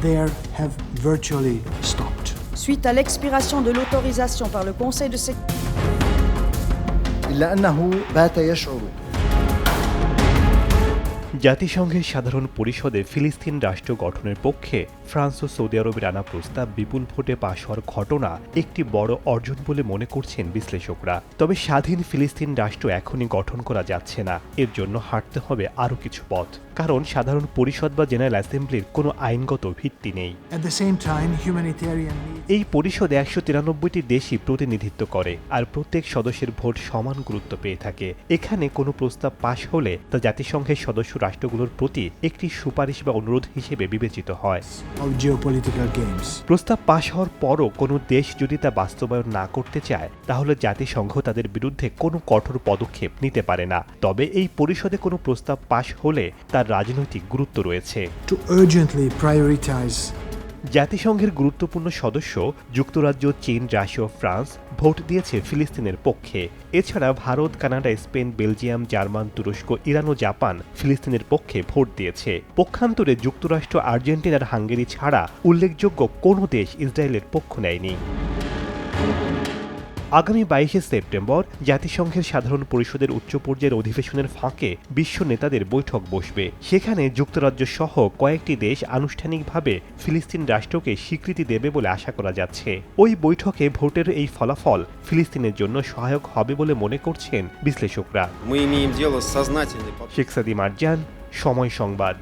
there have virtually stopped. Suite à l'expiration de l'autorisation par le Conseil de sécurité إلا أنه بات يشعر জাতিসংঘের সাধারণ পরিষদে ফিলিস্তিন রাষ্ট্র গঠনের পক্ষে ফ্রান্স ও সৌদি আরবের আনা প্রস্তাব বিপুল ভোটে পাশ হওয়ার ঘটনা একটি বড় অর্জন বলে মনে করছেন বিশ্লেষকরা। তবে স্বাধীন ফিলিস্তিন রাষ্ট্র এখনই গঠন করা যাচ্ছে না। এর জন্য হাঁটতে হবে আরও কিছু পথ। কারণ সাধারণ পরিষদ বা জেনারেল অ্যাসেম্বলির কোনো আইনগত ভিত্তি নেই। এই পরিষদে একশো তিরানব্বইটি দেশই প্রতিনিধিত্ব করে আর প্রত্যেক সদস্যের ভোট সমান গুরুত্ব পেয়ে থাকে। এখানে কোনো প্রস্তাব পাশ হলে তা জাতিসংঘের সদস্য রাষ্ট্রগুলোর প্রতি একটি সুপারিশ বা অনুরোধ হিসেবে বিবেচিত হয়. প্রস্তাব পাশ হওয়ার পরও কোনো দেশ যদি তা বাস্তবায়ন না করতে চায় তাহলে জাতিসংঘ তাদের বিরুদ্ধে কোনো কঠোর পদক্ষেপ নিতে পারে না। তবে এই পরিষদে কোনো প্রস্তাব পাশ হলে তার রাজনৈতিক গুরুত্ব রয়েছে। জাতিসংঘের গুরুত্বপূর্ণ সদস্য যুক্তরাজ্য, চীন, রাশিয়া, ফ্রান্স ভোট দিয়েছে ফিলিস্তিনের পক্ষে। এছাড়া Bharat, Canada, Spain, Belgium, German, তুরস্ক, ইরান ও জাপান ফিলিস্তিনের পক্ষে ভোট দিয়েছে। পক্ষান্তরে যুক্তরাষ্ট্র আর্জেন্টিনার হাঙ্গেরি ছাড়া উল্লেখযোগ্য কোনো দেশ ইসরায়েলের পক্ষ নেয়নি। আগামী বাইশে সেপ্টেম্বর জাতিসংঘের সাধারণ পরিষদের উচ্চ পর্যায়ের অধিবেশনের ফাঁকে বিশ্ব নেতাদের বৈঠক বসবে। সেখানে যুক্তরাজ্য সহ কয়েকটি দেশ আনুষ্ঠানিকভাবে ফিলিস্তিন রাষ্ট্রকে স্বীকৃতি দেবে বলে আশা করা যাচ্ছে। ওই বৈঠকে ভোটের এই ফলাফল ফিলিস্তিনের জন্য সহায়ক হবে বলে মনে করছেন বিশ্লেষকরা। শেখ সাদি মার্জান সময় সংবাদ।